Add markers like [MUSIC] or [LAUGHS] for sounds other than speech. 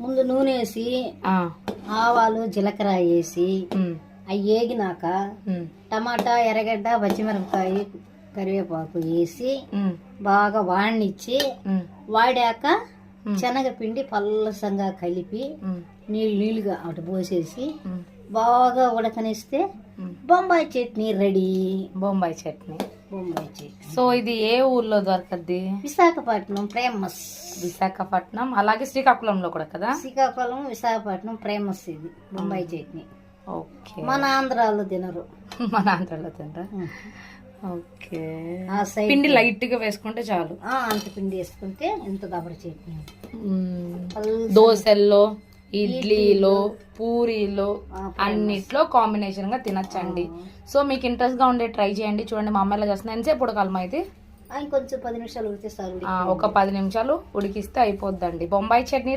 ముందు నూనె వేసి ఆవాలు జీలకర్ర వేసి అవి వేగినాక టమాటా ఎర్రగడ్డ పచ్చిమిరపకాయ కరివేపాకు వేసి బాగా వాడినిచ్చి వాడాక శనగపిండి పల్లసంగా కలిపి నీళ్ళు నీళ్ళుగా అటు పోసేసి బాగా ఉడకనిస్తే. బొంబాయి చట్నీ రెడీ. బొంబాయి చట్నీ. బొంబాయి సో ఇది ఏ ఊర్లో దొరకద్ది? విశాఖపట్నం ఫేమస్ విశాఖపట్నం అలాగే శ్రీకాకుళంలో కూడా కదా? శ్రీకాకుళం విశాఖపట్నం ఫేమస్ ఇది బొంబాయి చట్నీ. ఓకే. మన ఆంధ్రాలో తినరు. [LAUGHS] మన ఆంధ్రలో తినరా? ఓకే. పిండి లైట్గా వేసుకుంటే చాలు. అంత పిండి వేసుకుంటే ఇంత దబర చట్నీ. దోశల్లో ఇడ్లీలో పూరీలో అన్నిట్లో కాంబినేషన్గా తినచ్చండి. సో మీకు ఇంట్రెస్ట్గా ఉండే ట్రై చేయండి. చూడండి మా అమ్మ ఎలా చేస్తుంది. ఎంతసేపు ఉడకాలమ్మా ఆ, ఇంకొంచెం పది నిమిషాలు ఆ, ఒక పది నిమిషాలు ఉడికిస్తే అయిపోద్దండి. బొంబాయి చట్నీ